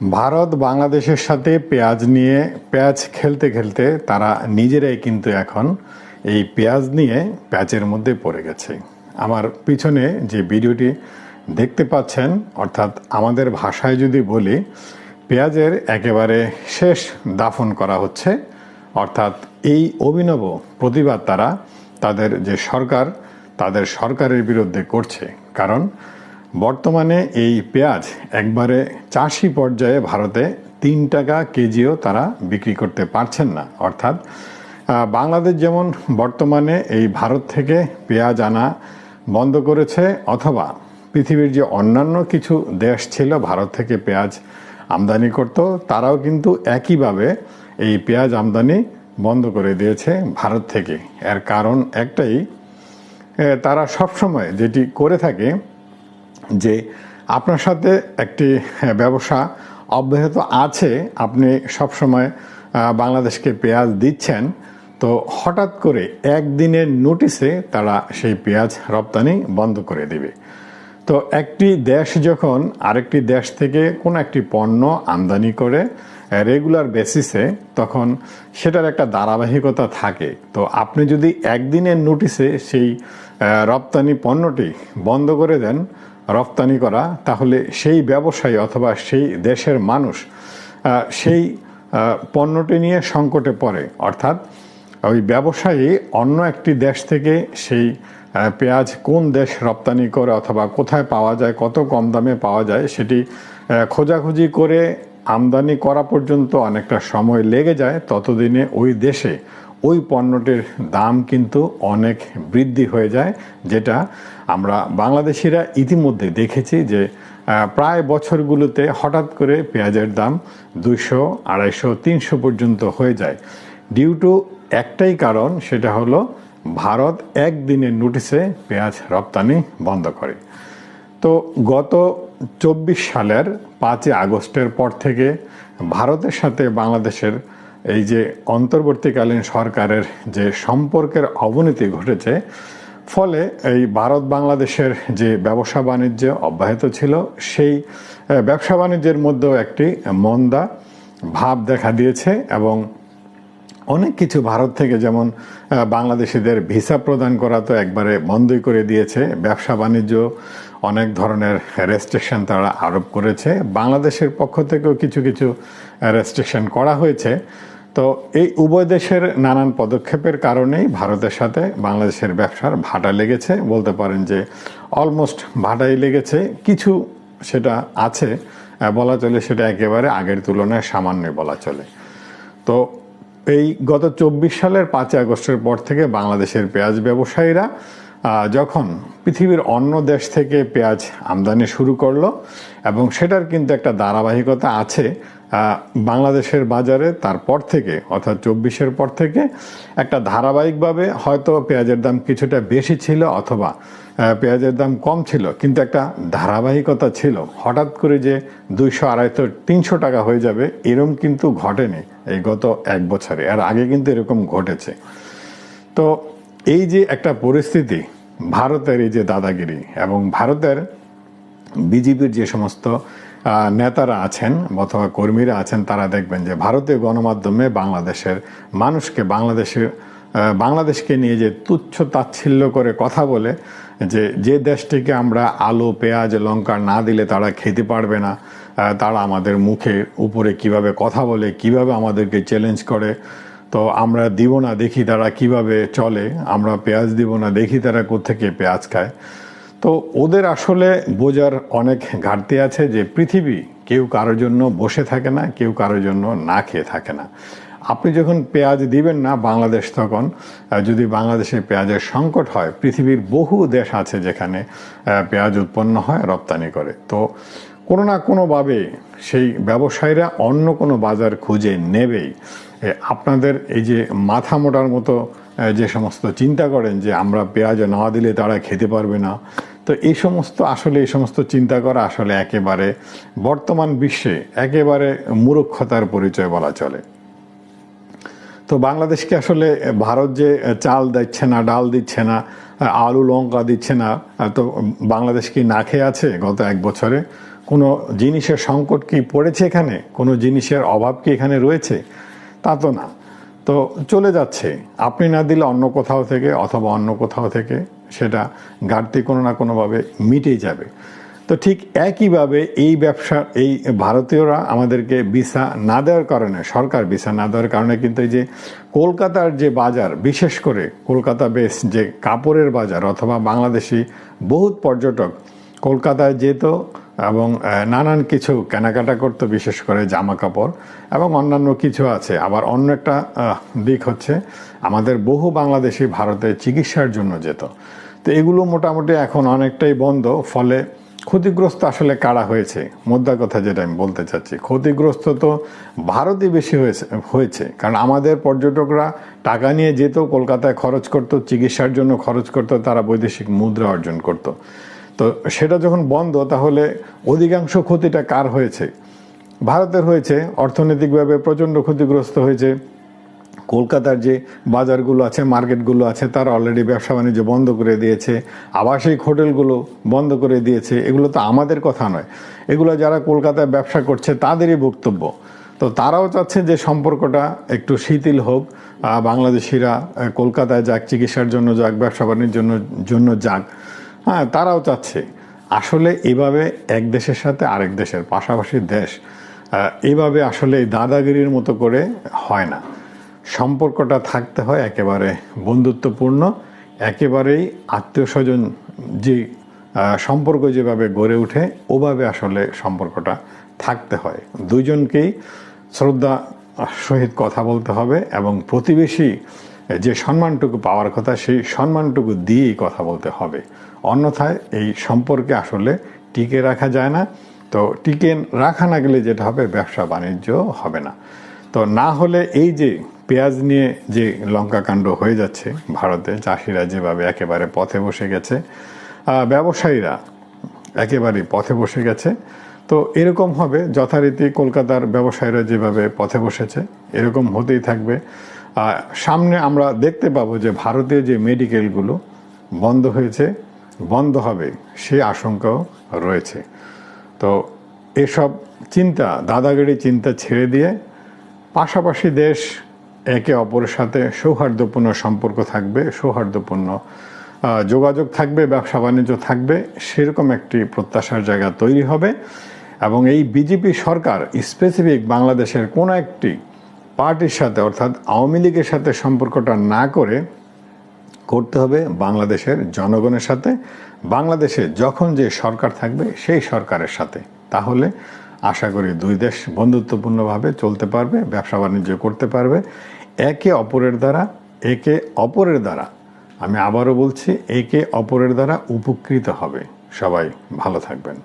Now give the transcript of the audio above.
ভারত বাংলাদেশের সাথে পেঁয়াজ নিয়ে, পেঁয়াজ খেলতে খেলতে তারা নিজেরাই কিন্তু এখন এই পেঁয়াজ নিয়ে প্যাচের মধ্যে পড়ে গেছে। আমার পিছনে যে ভিডিওটি দেখতে পাচ্ছেন, অর্থাৎ আমাদের ভাষায় যদি বলি, পেঁয়াজের একেবারে শেষ দাফন করা হচ্ছে। অর্থাৎ এই অভিনব প্রতিবাদ তারা, তাদের যে সরকার, তাদের সরকারের বিরুদ্ধে করছে। কারণ বর্তমানে এই পেঁয়াজ একবারে চাষি পর্যায়ে ভারতে তিন টাকা কেজিও তারা বিক্রি করতে পারছেন না। অর্থাৎ বাংলাদেশ যেমন বর্তমানে এই ভারত থেকে পেঁয়াজ আনা বন্ধ করেছে, অথবা পৃথিবীর যে অন্যান্য কিছু দেশ ছিল ভারত থেকে পেঁয়াজ আমদানি করত, তারাও কিন্তু একইভাবে এই পেঁয়াজ আমদানি বন্ধ করে দিয়েছে ভারত থেকে। এর কারণ একটাই তারা সবসময় যেটি করে থাকে যে আপনার সাথে একটি হ্যাঁ, ব্যবসা অব্যাহত আছে আপনি সবসময় বাংলাদেশকে পেঁয়াজ দিচ্ছেন তো হঠাৎ করে একদিনের নোটিসে তারা সেই পেঁয়াজ রপ্তানি বন্ধ করে দেবে। তো একটি দেশ যখন আরেকটি দেশ থেকে কোনো একটি পণ্য আমদানি করে রেগুলার বেসিসে তখন সেটার একটা ধারাবাহিকতা থাকে। তো আপনি যদি একদিনের নোটিসে সেই রপ্তানি পণ্যটি বন্ধ করে দেন রপ্তানি করা, তাহলে সেই ব্যবসায়ী অথবা সেই দেশের মানুষ সেই পণ্যটি নিয়ে সংকটে পড়ে। অর্থাৎ ওই ব্যবসায়ী অন্য একটি দেশ থেকে সেই পেঁয়াজ কোন দেশ রপ্তানি করে অথবা কোথায় পাওয়া যায়, কত কম দামে পাওয়া যায়, সেটি খোঁজাখুঁজি করে আমদানি করা পর্যন্ত অনেকটা সময় লেগে যায়। ততদিনে ওই দেশে ওই পণ্যটির দাম কিন্তু অনেক বৃদ্ধি হয়ে যায়, যেটা আমরা বাংলাদেশিরা ইতিমধ্যে দেখেছি যে প্রায় বছরগুলোতে হঠাৎ করে পেঁয়াজের দাম দুইশো, আড়াইশো, তিনশো পর্যন্ত হয়ে যায়। ডিউ টু একটাই কারণ, সেটা হলো ভারত একদিনের নোটিসে পেঁয়াজ রপ্তানি বন্ধ করে। তো গত চব্বিশ সালের পাঁচই আগস্টের পর থেকে ভারতের সাথে বাংলাদেশের এই যে অন্তর্বর্তীকালীন সরকারের যে সম্পর্কের অবনতি ঘটেছে, ফলে এই ভারত বাংলাদেশের যে ব্যবসা বাণিজ্য অব্যাহত ছিল, সেই ব্যবসা বাণিজ্যের মধ্যেও একটি মন্দা ভাব দেখা দিয়েছে এবং অনেক কিছু ভারত থেকে যেমন বাংলাদেশিদের ভিসা প্রদান করা তো একবারে বন্ধই করে দিয়েছে। ব্যবসা বাণিজ্য অনেক ধরনের রেস্ট্রিকশন তারা আরোপ করেছে। বাংলাদেশের পক্ষ থেকেও কিছু কিছু রেস্ট্রিকশন করা হয়েছে। তো এই উভয় দেশের নানান পদক্ষেপের কারণেই ভারতের সাথে বাংলাদেশের ব্যবসার ভাটা লেগেছে। বলতে পারেন যে অলমোস্ট ভাটাই লেগেছে। কিছু সেটা আছে বলা চলে সেটা একেবারে আগের তুলনায় সামান্যই বলা চলে। তো এই গত চব্বিশ সালের পাঁচই আগস্টের পর থেকে বাংলাদেশের পেঁয়াজ ব্যবসায়ীরা যখন পৃথিবীর অন্য দেশ থেকে পেঁয়াজ আমদানি শুরু করল এবং সেটার কিন্তু একটা ধারাবাহিকতা আছে বাংলাদেশের বাজারে তারপর থেকে, অর্থাৎ চব্বিশের পর থেকে একটা ধারাবাহিকভাবে হয়তো পেঁয়াজের দাম কিছুটা বেশি ছিল অথবা পেঁয়াজের দাম কম ছিল, কিন্তু একটা ধারাবাহিকতা ছিল। হঠাৎ করে যে দুইশো আড়াইশো তিনশো টাকা হয়ে যাবে, এরম কিন্তু ঘটেনি এই গত এক বছরে। আর আগে কিন্তু এরকম ঘটেছে। তো এই যে একটা পরিস্থিতি, ভারতের এই যে দাদাগিরি এবং ভারতের বিজেপির যে সমস্ত নেতারা আছেন অথবা কর্মীরা আছেন, তারা দেখবেন যে ভারতীয় গণমাধ্যমে বাংলাদেশের মানুষকে, বাংলাদেশের বাংলাদেশকে নিয়ে যে তুচ্ছ তাচ্ছিল্য করে কথা বলে, যে যে দেশটিকে আমরা আলু, পেঁয়াজ, লঙ্কা না দিলে তারা খেতে পারবে না তারা আমাদের মুখে উপরে কীভাবে কথা বলে, কীভাবে আমাদেরকে চ্যালেঞ্জ করে তো আমরা দিব না, দেখি তারা কীভাবে চলে। আমরা পেঁয়াজ দিব না, দেখি তারা কোথেকে পেঁয়াজ খায়। তো ওদের আসলে বোঝার অনেক ঘাটতি আছে যে পৃথিবী কেউ কারোর জন্য বসে থাকে না, কেউ কারোর জন্য না খেয়ে থাকে না। আপনি যখন পেঁয়াজ দিবেন না বাংলাদেশ তখন যদি বাংলাদেশে পেঁয়াজের সংকট হয়, পৃথিবীর বহু দেশ আছে যেখানে পেঁয়াজ উৎপন্ন হয়, রপ্তানি করে। তো কোনো না কোনোভাবে সেই ব্যবসায়ীরা অন্য কোনো বাজার খুঁজে নেবেই। আপনাদের এই যে মাথা মোটার মতো যে সমস্ত চিন্তা করেন যে আমরা পেঁয়াজ না দিলে তারা খেতে পারবে না, তো এই সমস্ত আসলে, এই সমস্ত চিন্তা করা আসলে একেবারে বর্তমান বিশ্বে একেবারে মূর্খতার পরিচয় বলা চলে। তো বাংলাদেশকে আসলে ভারত যে চাল দিচ্ছে না, ডাল দিচ্ছে না, আলু, লঙ্কা দিচ্ছে না, তো বাংলাদেশ কি না খেয়ে আছে গত এক বছরে? কোনো জিনিসের সংকট কি পড়েছে এখানে? কোনো জিনিসের অভাব কি এখানে রয়েছে? তা তো না। তো চলে যাচ্ছে। আপনি না দিলে অন্য কোথাও থেকে অথবা অন্য কোথাও থেকে সেটা ঘাটতি কোনো না কোনোভাবে মিটেই যাবে। তো ঠিক একইভাবে এই ব্যবসা, এই ভারতীয়রা আমাদেরকে ভিসা না দেওয়ার কারণে, সরকার ভিসা না দেওয়ার কারণে কিন্তু এই যে কলকাতার যে বাজার, বিশেষ করে কলকাতা বেস যে কাপড়ের বাজার অথবা বাংলাদেশি বহুত পর্যটক কলকাতায় যেত এবং নানান কিছু কেনাকাটা করতো, বিশেষ করে জামা কাপড় এবং অন্যান্য কিছু আছে। আবার অন্য একটা দিক হচ্ছে, আমাদের বহু বাংলাদেশি ভারতে চিকিৎসার জন্য যেত। তো এগুলো মোটামুটি এখন অনেকটাই বন্ধ, ফলে ক্ষতিগ্রস্ত আসলে কারা হয়েছে? মোদ্দা কথা যেটা আমি বলতে চাচ্ছি, ক্ষতিগ্রস্ত তো ভারতই বেশি হয়েছে হয়েছে। কারণ আমাদের পর্যটকরা টাকা নিয়ে যেত, কলকাতায় খরচ করত, চিকিৎসার জন্য খরচ করত, তারা বৈদেশিক মুদ্রা অর্জন করত। তো সেটা যখন বন্ধ, তাহলে অধিকাংশ ক্ষতিটা কার হয়েছে? ভারতের হয়েছে, অর্থনৈতিকভাবে প্রচণ্ড ক্ষতিগ্রস্ত হয়েছে। কলকাতার যে বাজারগুলো আছে, মার্কেটগুলো আছে, তারা অলরেডি ব্যবসা বাণিজ্য বন্ধ করে দিয়েছে, আবাসিক হোটেলগুলো বন্ধ করে দিয়েছে, এগুলো তো আমাদের কথা নয়। এগুলো যারা কলকাতায় ব্যবসা করছে, তাদেরই বক্তব্য। তো তারাও চাচ্ছে যে সম্পর্কটা একটু শিথিল হোক বাংলাদেশিরা কলকাতায় যাক, চিকিৎসার জন্য যাক, ব্যবসা বাণিজ্যের জন্য জন্য যাক। হ্যাঁ তারাও চাচ্ছে। আসলে এভাবে এক দেশের সাথে আরেক দেশের, পাশাপাশি দেশ এভাবে আসলে দাদাগিরির মতো করে হয় না। সম্পর্কটা থাকতে হয় একেবারে বন্ধুত্বপূর্ণ, একেবারেই আত্মীয় স্বজন যে সম্পর্ক যেভাবে গড়ে ওঠে, ওভাবে আসলে সম্পর্কটা থাকতে হয়। দুইজনকেই শ্রদ্ধা সহিত কথা বলতে হবে এবং প্রতিবেশী যে সম্মানটুকু পাওয়ার কথা, সেই সম্মানটুকু দিয়েই কথা বলতে হবে। অন্যথায় এই সম্পর্কে আসলে টিকে রাখা যায় না। তো টিকে রাখা না গেলে যেটা হবে, ব্যবসা বাণিজ্য হবে না। তো না হলে এই যে পেঁয়াজ নিয়ে যে লঙ্কা কাণ্ড হয়ে যাচ্ছে ভারতে, চাষিরা যেভাবে একেবারে পথে বসে গেছে ব্যবসায়ীরা একেবারে পথে বসে গেছে। তো এরকম হবে, যথারীতি কলকাতার ব্যবসায়ীরা যেভাবে পথে বসেছে, এরকম হতেই থাকবে। সামনে আমরা দেখতে পাবো যে ভারতীয় যে মেডিকেলগুলো বন্ধ হয়েছে বন্ধ হবে, সে আশঙ্কাও রয়েছে। তো এসব চিন্তা, দাদাগিরি চিন্তা ছেড়ে দিয়ে পাশাপাশি দেশ একে অপরের সাথে সৌহার্দ্যপূর্ণ সম্পর্ক থাকবে, সৌহার্দ্যপূর্ণ যোগাযোগ থাকবে, ব্যবসা বাণিজ্য থাকবে, সেরকম একটি প্রত্যাশার জায়গা তৈরি হবে এবং এই বিজেপি সরকার স্পেসিফিক বাংলাদেশের কোনো একটি পার্টির সাথে অর্থাৎ আওয়ামী লীগের সাথে সম্পর্কটা না করে করতে হবে বাংলাদেশের জনগণের সাথে। বাংলাদেশে যখন যে সরকার থাকবে, সেই সরকারের সাথে। তাহলে আশা করি দুই দেশ বন্ধুত্বপূর্ণভাবে চলতে পারবে, ব্যবসা বাণিজ্য করতে পারবে। একে অপরের দ্বারা, একে অপরের দ্বারা, আমি আবারও বলছি, একে অপরের দ্বারা উপকৃত হবে। সবাই ভালো থাকবেন।